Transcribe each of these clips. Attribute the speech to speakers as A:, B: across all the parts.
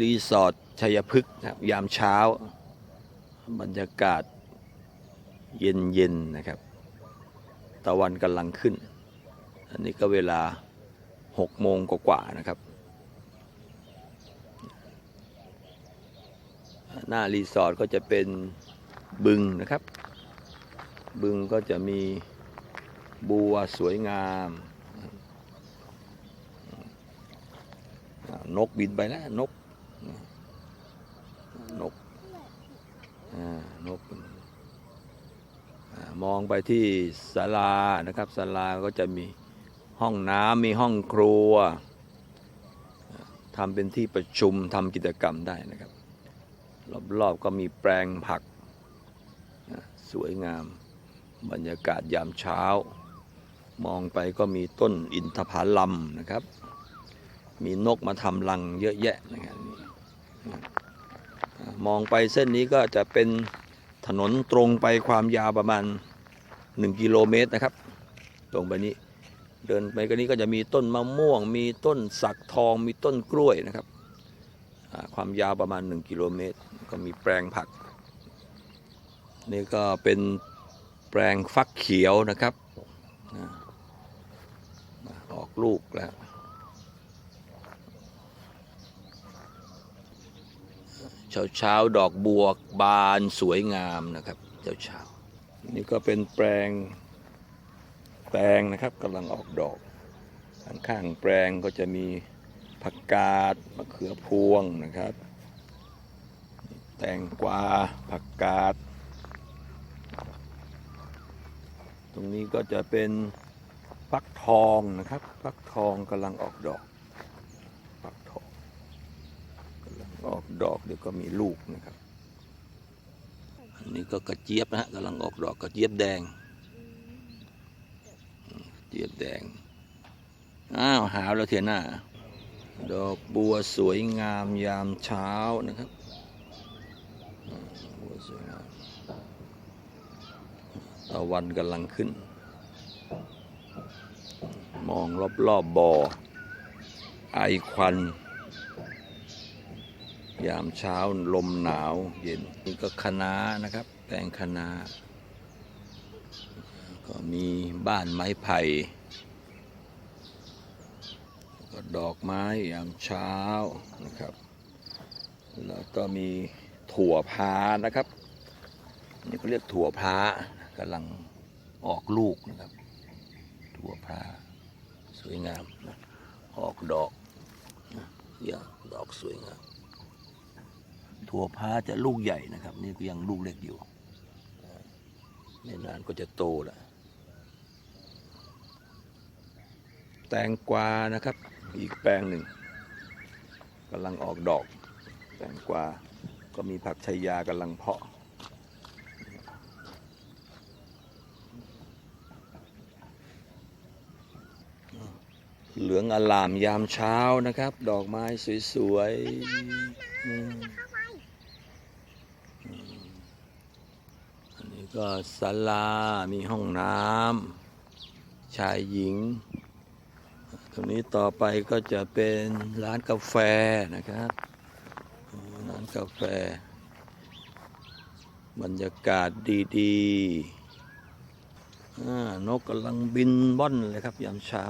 A: รีสอร์ทชัยพฤกษ์นะครับยามเช้า บรรยากาศเย็นๆนะครับ ตะวันกำลังขึ้น อันนี้ก็เวลา6โมงกว่าๆนะครับ หน้ารีสอร์ทก็จะเป็นบึงนะครับ บึงก็จะมีบัวสวยงาม นกบินไปแล้วนก นกนกมองไปที่ศาลานะครับศาลาก็จะมีห้องน้ำมีห้องครัวทำเป็นที่ประชุมทำกิจกรรมได้นะครับ รอบๆก็มีแปลงผัก สวยงาม บรรยากาศยามเช้า มองไปก็มีต้นอินทผลัมนะครับ มีนกมาทำรังเยอะแยะนะครับ มองไปเส้นนี้ก็จะเป็นถนนตรงไปความยาวประมาณ 1 กิโลเมตรนะครับ ตรงไปนี้ เดินไปก็นี้ก็จะมีต้นมะม่วง มีต้นสักทอง มีต้นกล้วยนะครับ ความยาวประมาณ 1 กิโลเมตร ก็มีแปลงผัก นี่ก็เป็นแปลงฟักเขียวนะครับ ออกลูกแล้ว เช้าเช้าดอกบัวบานสวยงามนะครับเช้าเช้านี่ก็เป็นแปลงแปลงนะครับกำลังออกดอก ข้างๆแปลงก็จะมีผักกาดมะเขือพวงนะครับ แตงกวาผักกาด ตรงนี้ก็จะเป็นฟักทองนะครับฟักทองกำลังออกดอก ฟักทองกำลัง ออกดอกเดี๋ยวก็มีลูกนะครับ อันนี้ก็กระเจี๊ยบนะฮะกำลังออกดอกกระเจี๊ยบแดงเจี๊ยบแดง อ้าวหาวแล้วเทียนหน้า ดอกบัวสวยงามยามเช้านะครับบัวสวยงามตะวันกำลังขึ้น มองรอบๆบบ่อไอควัน ยามเช้าลมหนาวเย็นนี่ก็คณะนะครับ แปลงคณะก็มีบ้านไม้ไผ่ก็ดอกไม้ยามเช้านะครับ แล้วก็มีถั่วพานะครับ นี่เขาเรียกถั่วพากำลังออกลูกนะครับ ถั่วพาสวยงามนะออกดอกนะอย่างดอกสวยงาม ถั่วพาจะลูกใหญ่นะครับ นี่ก็ยังลูกเล็กอยู่ไม่นานก็จะโตแล้วแตงกวานะครับ อีกแปลงหนึ่งกำลังออกดอก แตงกวาก็มีผักชายากำลังเพาะเหลืองอลามยามเช้านะครับ ดอกไม้สวยๆอืมอืมอันนี้ ก็ศาลา มีห้องน้ำชายหญิง ตรงนี้ต่อไปก็จะเป็นร้านกาแฟนะครับ ร้านกาแฟ บรรยากาศดีๆนกกำลังบินบ้อนเลยครับ ยามเช้า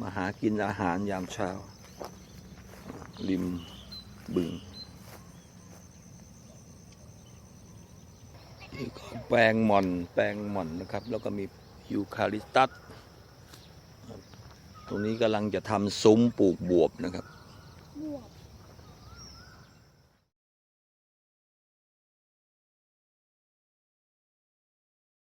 A: มาหากินอาหารยามเช้า ริมบึงนี่ก็ แปลงหม่อน แปลงหม่อนนะครับ แล้วก็มียูคาลิปตัส ตรงนี้กำลังจะทำซุ้มปลูกบวบนะครับ